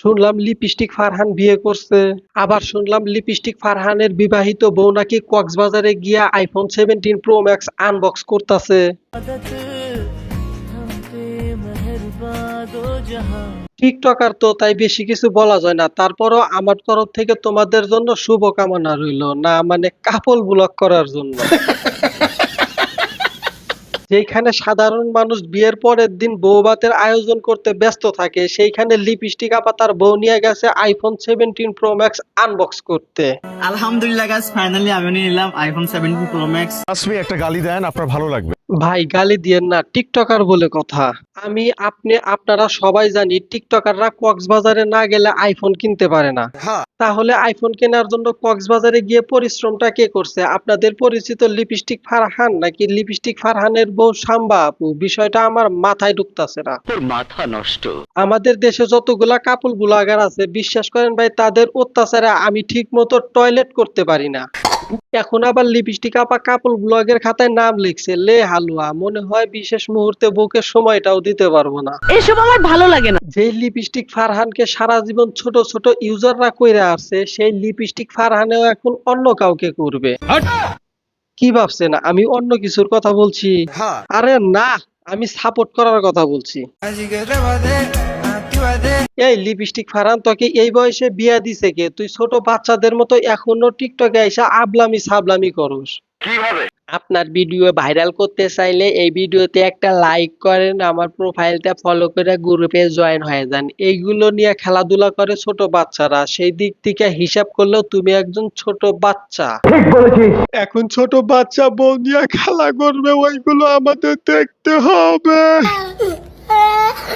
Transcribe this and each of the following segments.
শুনলাম লিপস্টিক ফারহান বিয়ে করছে। আবার শুনলাম লিপস্টিক ফারহানের বিবাহিত বউ নাকি কক্সবাজারে গিয়া iPhone seventeen pro max unbox করতেছে। টিকটকার তো তাই বেশি কিছু বলা যায় না। তারপরও আমার তরফ থেকে তোমাদের জন্য শুভকামনা রইল। না মানে কাপল ব্লক করার জন্য। যেখানে সাধারণ মানুষ বিয়ের পরের দিন বৌভাতের আয়োজন করতে ব্যস্ত থাকে সেইখানে লিপস্টিক আপা তার বউ নিয়ে গেছে iPhone seventeen pro max unbox করতে। আলহামদুলিল্লাহ গাছ ফাইনালি আমি নিয়ে নিলাম আইফোন সেভেন্টিন প্রো ম্যাক্স আসবি একটা গালি দেন আপনার ভালো লাগবে। ভাই গালি দিয়েন না টিকটকার বলে কথা। আমি আপনি আপনারা সবাই জানি টিকটকাররা কক্সবাজারে না গেলে আইফোন কিনতে পারে না। তাহলে আইফোন কেনার জন্য কক্সবাজারে গিয়ে পরিশ্রমটা কে করছে? আপনাদের পরিচিত লিপস্টিক ফারহান নাকি লিপস্টিক ফারহানের বউ সাম্বা আপু? বিষয়টা আমার মাথায় ঢুকতাছে না। তোর মাথা নষ্ট। আমাদের দেশে যতগুলা কাপল ব্লগার আছে বিশ্বাস করেন ভাই তাদের অত্যাচারে আমি ঠিক মতো টয়লেট করতে পারি না। এখন আবার লিপস্টিক আপা কাপল ব্লগের খাতায় নাম লিখছে লে হালুয়া মনে হয় বিশেষ মুহূর্তে বুকের সময়টাও দিতে পারব না। এসব আমার ভালো লাগে না। যে লিপস্টিক ফারহানকে সারা জীবন ছোট ছোট ইউজাররা কইরা আসছে সেই লিপস্টিক ফারহানেও এখন অন্য কাউকে করবে। কি ভাবছেন? আমি অন্য কিছুর কথা বলছি। আরে না আমি সাপোর্ট করার কথা বলছি। এই লিপস্টিক ফারহান তোকে এই বয়সে বিয়া দিছে কে? তুই ছোট বাচ্চাদের মতো এখনও টিকটকে আইসা আবলামি সাবলামি করস। কীভাবে? আপনার ভিডিও ভাইরাল করতে চাইলে এই ভিডিওতে একটা লাইক করেন আমার প্রোফাইলটা ফলো করে গ্রুপে জয়েন হয়ে যান। এইগুলো নিয়ে খেলাধুলা করে ছোট বাচ্চারা সেই দিক থেকে হিসাব করলেও তুমি একজন ছোট বাচ্চা। এখন ছোট বাচ্চা বউ নিয়ে খেলা করবে ওইগুলো আমাদের দেখতে হবে।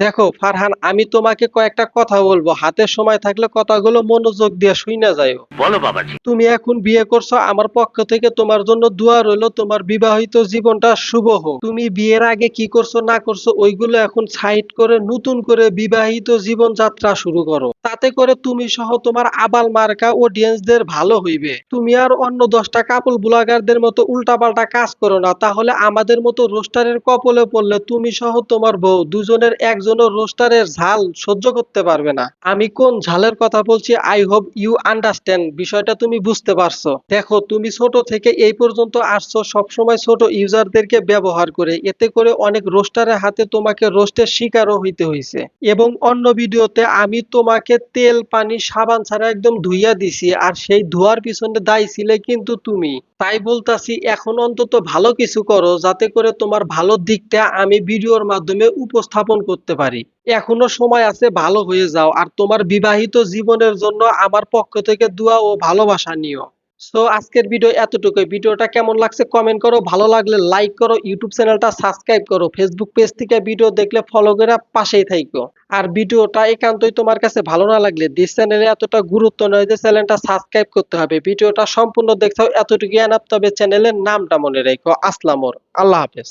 দেখো ফারহান আমি তোমাকে কয়েকটা কথা বলব। হাতে সময় থাকলে কথাগুলো মনোযোগ দিয়ে শুইনা যাইও। বলো বাবাজি। তুমি এখন বিয়ে করছ আমার পক্ষ থেকে তোমার জন্য দোয়া রইল তোমার বিবাহিত জীবনটা শুভ হোক। তুমি বিয়ের আগে কি করছ না করছ ওইগুলো এখন সাইড করে নতুন করে বিবাহিত জীবন যাত্রা শুরু করো। তাতে করে তুমি সহ তোমার আবাল মার্কা অডিয়েন্সদের ভালো হইবে। তুমি আর অন্য দশটা কাপল ব্লগারদের মতো উল্টাপাল্টা কাজ করো না তাহলে আমাদের মতো রোস্টারের কপলে পড়লে তুমি সহ তোমার বউ দুজনের একজনও রোস্টারের ঝাল সহ্য করতে পারবে না। আমি কোন ঝালের কথা বলছি? আই হোপ ইউ আন্ডারস্ট্যান্ড বিষয়টা তুমি বুঝতে পারছ। দেখো, তুমি ছোট থেকে এই পর্যন্ত আসছো, সবসময় ছোট ইউজারদেরকে ব্যবহার করে। এতে করে অনেক রোস্টারের হাতে তোমাকে রোস্টের শিকারও হইতে হয়েছে এবং অন্য ভিডিওতে আমি তোমাকে তেল, পানি, সাবান ছাড়া একদম ধুইয়া দিছি, আর সেই ধোয়ার পিছনে দায়ী ছিলে কিন্তু তুমি। তাই বলতাছি, এখন অন্তত ভালো কিছু করো, যাতে করে তোমার ভালো দিকটা আমি ভিডিওর মাধ্যমে উপস্থাপন করতে পারি। এখনও সময় আছে, ভালো হয়ে যাও। আর তোমার বিবাহিত জীবনের জন্য আমার পক্ষ থেকে দোয়া ও ভালোবাসা নিও। সো আজকের ভিডিও এতটুকুই। ভিডিওটা কেমন লাগছে কমেন্ট করো। ভালো লাগলে লাইক করো। ইউটিউব চ্যানেলটা সাবস্ক্রাইব করো। ফেসবুক পেজ থেকে ভিডিও দেখলে ফলো করে পাশেই থাইকো। আর ভিডিওটা একান্তই তোমার কাছে ভালো না লাগলে দিস চ্যানেলে এতটা গুরুত্ব নয় যে চ্যানেলটা সাবস্ক্রাইব করতে হবে। ভিডিওটা সম্পূর্ণ দেখছ এতটুকু আনাপ তবে চ্যানেলের নামটা মনে রেখো। আসলামর আল্লাহ হাফেজ।